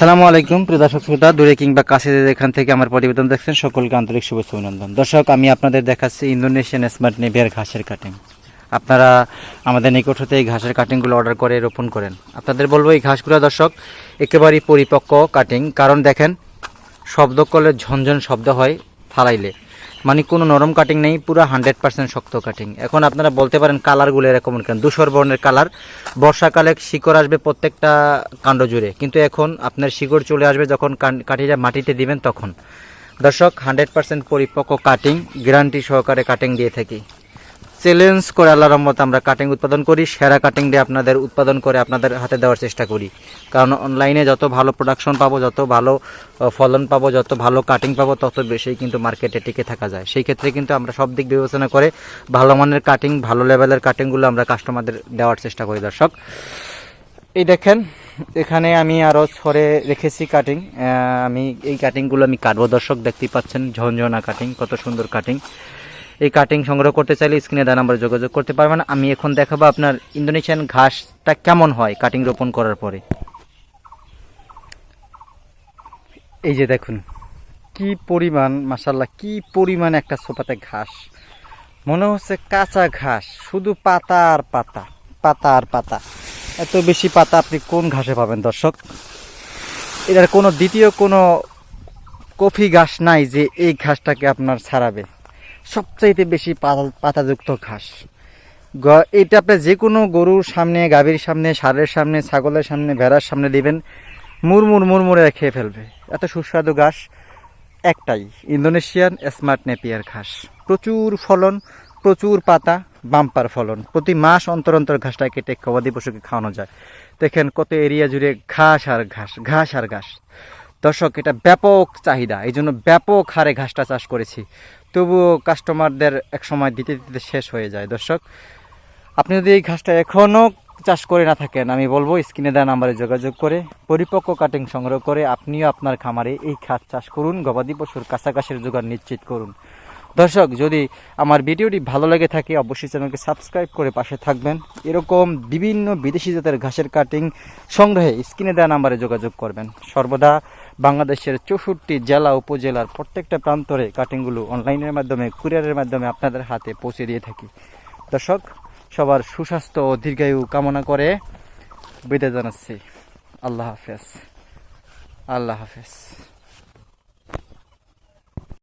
আসসালামু আলাইকুম, প্রিয় দর্শক শ্রোতা। দূরে কিংবা কাছে এখান থেকে আমার প্রতিবেদন দেখছেন, সকলকে আন্তরিক শুভেচ্ছা অভিনন্দন। দর্শক, আমি আপনাদের দেখাচ্ছি ইন্দোনেশিয়ান স্মার্ট নেভিয়ার ঘাসের কাটিং আপনারা আমাদের নিকট হতে এই ঘাসের কাটিংগুলো অর্ডার করে রোপণ করেন। আপনাদের বলব, এই ঘাসগুলো দর্শক, একেবারেই পরিপক্ক কাটিং কারণ দেখেন শব্দ করলে ঝনঝন শব্দ হয় ফালাইলে। মানে কোনো নরম কাটিং নেই, পুরো হান্ড্রেড পার্সেন্ট শক্ত কাটিং এখন আপনারা বলতে পারেন কালারগুলো এরকম কেন? দুশোর বর্ণের কালার বর্ষাকালে শিকড় আসবে প্রত্যেকটা কাণ্ড জুড়ে। কিন্তু এখন আপনার শিকড় চলে আসবে যখন কাঠিটা মাটিতে দিবেন তখন। দর্শক হান্ড্রেড পার্সেন্ট পরিপক্ক কাটিং গ্যারান্টি সহকারে কাটিং দিয়ে থাকি। চ্যালেঞ্জ করে আল্লাহ রহমত আমরা কাটিং উৎপাদন করি, সেরা কাটিং দিয়ে আপনাদের উৎপাদন করে আপনাদের হাতে দেওয়ার চেষ্টা করি। কারণ অনলাইনে যত ভালো প্রোডাকশন পাবো, যত ভালো ফলন পাবো, যত ভালো কাটিং পাবো, তত বেশি কিন্তু মার্কেটে টিকে থাকা যায়। সেই ক্ষেত্রে কিন্তু আমরা সব দিক বিবেচনা করে ভালো মানের কাটিং ভালো লেভেলের কাটিংগুলো আমরা কাস্টমারদের দেওয়ার চেষ্টা করি, দর্শক। এই দেখেন, এখানে আমি আরও ছড়ে রেখেছি কাটিং আমি এই কাটিংগুলো আমি কাটবো, দর্শক, দেখতেই পাচ্ছেন, ঝনঝনা কাটিং কত সুন্দর কাটিং এই কাটিং সংগ্রহ করতে চাইলে স্ক্রিনে দেওয়া নাম্বারে যোগাযোগ করতে পারবেন। আমি এখন দেখাবো আপনার ইন্দোনেশিয়ান ঘাসটা কেমন হয় কাটিং রোপণ করার পরে। এই যে দেখুন, কি পরিমাণ মাসাল্লাহ কি পরিমাণ একটা সোপাতে ঘাস। মনে হচ্ছে কাঁচা ঘাস, শুধু পাতা আর পাতা পাতা আর পাতা। এত বেশি পাতা আপনি কোন ঘাসে পাবেন দর্শক? এটার কোনো দ্বিতীয় কোনো কফি ঘাস নাই যে এই ঘাসটাকে আপনার ছাড়াবে। সবচাইতে বেশি পাতা পাতাযুক্ত ঘাস। এটা আপনি যে কোনো গরুর সামনে, গাভীর সামনে, সারের সামনে, ছাগলের সামনে, ভেড়ার সামনে দিবেন মুরমুর মুরমুরে খেয়ে ফেলবে। এত সুস্বাদু ঘাস একটাই, ইন্দোনেশিয়ান স্মার্ট নেপিয়ার ঘাস। প্রচুর ফলন, প্রচুর পাতা, বাম্পার ফলন। প্রতি মাস অন্তর অন্তর ঘাসটা কেটে গবাদি পশুকে খাওয়ানো যায়। দেখেন কত এরিয়া জুড়ে ঘাস আর ঘাস ঘাস আর ঘাস। দর্শক, এটা ব্যাপক চাহিদা। এই জন্য ব্যাপক হারে ঘাসটা চাষ করেছি। তবুও কাস্টমারদের এক সময় দিতে দিতে শেষ হয়ে যায়। দর্শক, আপনি যদি এই ঘাসটা এখনও চাষ করে না থাকেন, আমি বলব স্ক্রিনে দেওয়া নাম্বারে যোগাযোগ করে, পরিপক্ক কাটিং সংগ্রহ করে আপনিও আপনার খামারে এই ঘাস চাষ করুন, গবাদি পশুর কাছাকাছির জোগাড় নিশ্চিত করুন। দর্শক, যদি আমার ভিডিওটি ভালো লেগে থাকে, অবশ্যই চ্যানেলকে সাবস্ক্রাইব করে পাশে থাকবেন। এরকম বিভিন্ন বিদেশি জাতের ঘাসের কাটিং সংগ্রহে স্ক্রিনে দেওয়া নাম্বারে যোগাযোগ করবেন। সর্বদা বাংলাদেশের চৌষট্টি জেলা উপজেলার প্রত্যেকটা প্রান্তরে কাটিংগুলো অনলাইনের মাধ্যমে, কুরিয়ারের মাধ্যমে আপনাদের হাতে পৌঁছে দিয়ে থাকি। দর্শক, সবার সুস্বাস্থ্য ও দীর্ঘায়ু কামনা করে বিদায় জানাচ্ছি। আল্লাহ হাফেজ। আল্লাহ হাফেজ।